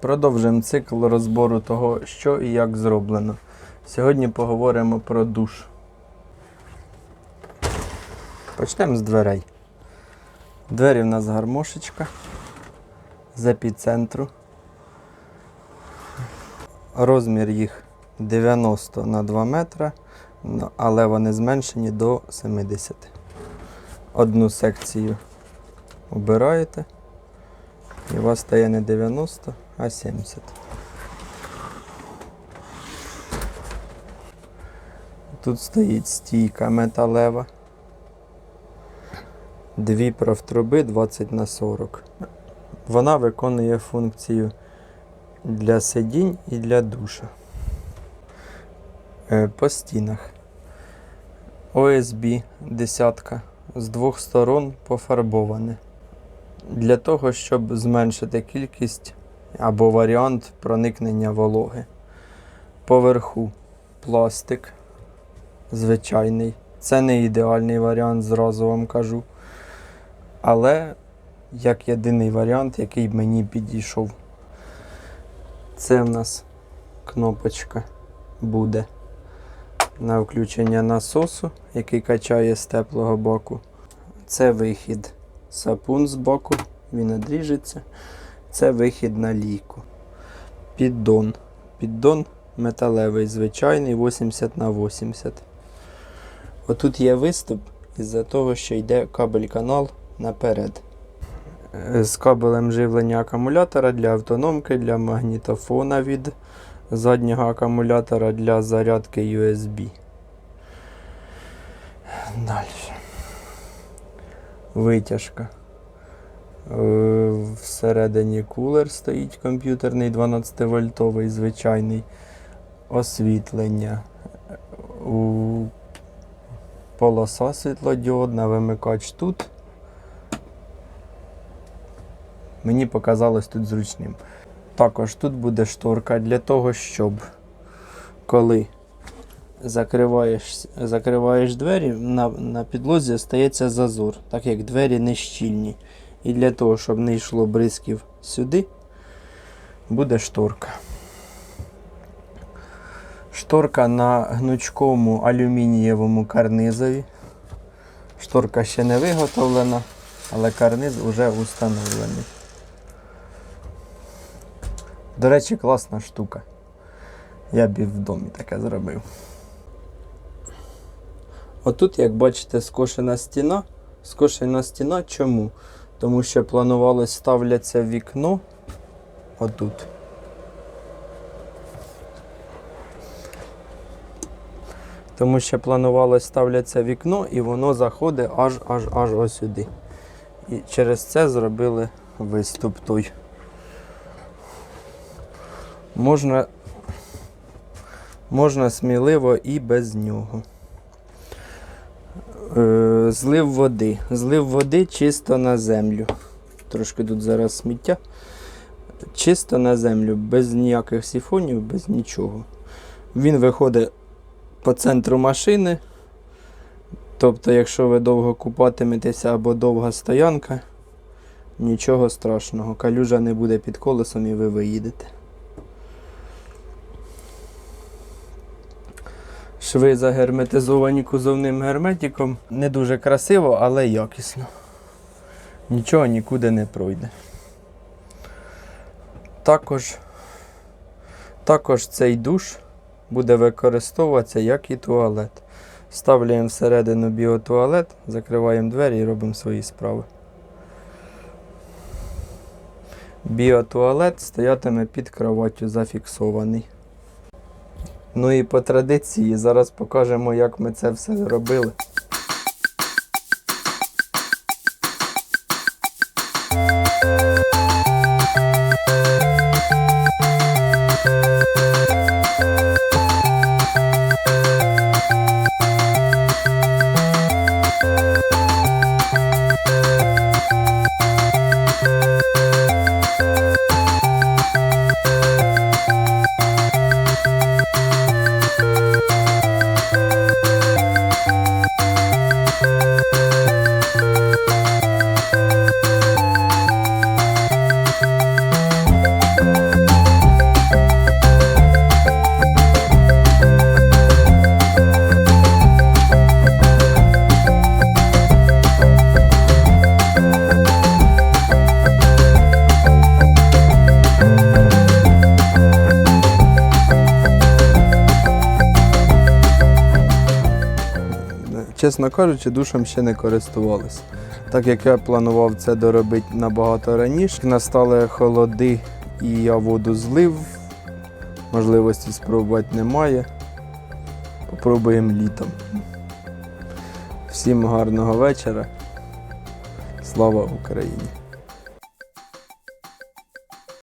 Продовжуємо цикл розбору того, що і як зроблено. Сьогодні поговоримо про душ. Почнемо з дверей. Двері в нас гармошечка з епіцентру. Розмір їх 90 на 2 метра, ну, але вони зменшені до 70. Одну секцію обираєте. І у вас стає не 90, а 70. Тут стоїть стійка металева. Дві профтруби 20 на 40. Вона виконує функцію для сидінь і для душа. Е, По стінах. ОСБ десятка з двох сторон пофарбоване для того, щоб зменшити кількість або варіант проникнення вологи. Поверху пластик звичайний. Це не ідеальний варіант, зразу вам кажу. Але як єдиний варіант, який мені підійшов. Це в нас кнопочка буде на включення насосу, який качає з теплого боку. Це вихід сапун з боку, він одріжеться. Це вихід на лійку. Піддон. Піддон металевий, звичайний 80 на 80. Отут є виступ із-за того, що йде кабель-канал наперед. Е, З кабелем живлення акумулятора для автономки, для магнітофона від заднього акумулятора для зарядки USB. Далі. Витяжка. Всередині кулер стоїть комп'ютерний 12 вольтовий, звичайний. Освітлення. У полоса світлодіодна, вимикач тут. Мені показалось тут зручним. Також тут буде шторка для того, щоб коли закриваєш, закриваєш двері, на, на підлозі стається зазор, так як двері не щільні. І для того, щоб не йшло бризків сюди, буде шторка. Шторка на гнучкому алюмінієвому карнизові. Шторка ще не виготовлена, але карниз вже установлений. До речі, класна штука. Я б і в домі таке зробив. Отут, як бачите, скошена стіна. Скошена стіна чому? Тому що планувалось ставляться вікно отут. Тому що планувалось ставляться вікно і воно заходить аж аж аж ось сюди. І через це зробили виступ той. Можна, можна сміливо і без нього. Е, злив води. Злив води чисто на землю. Трошки тут зараз сміття. Чисто на землю, без ніяких сифонів, без нічого. Він виходить по центру машини. Тобто, якщо ви довго купатиметеся або довга стоянка, нічого страшного. Калюжа не буде під колесом і ви виїдете. Шви загерметизовані кузовним герметиком. Не дуже красиво, але якісно. Нічого нікуди не пройде. Також, також цей душ буде використовуватися як і туалет. Ставляємо всередину біотуалет, закриваємо двері і робимо свої справи. Біотуалет стоятиме під кроваттю зафіксований. Ну і по традиції зараз покажемо, як ми це все зробили. Чесно кажучи, душем ще не користувалися. Так як я планував це доробити набагато раніше, настали холоди і я воду злив. Можливості спробувати немає. Попробуємо літом. Всім гарного вечора. Слава Україні!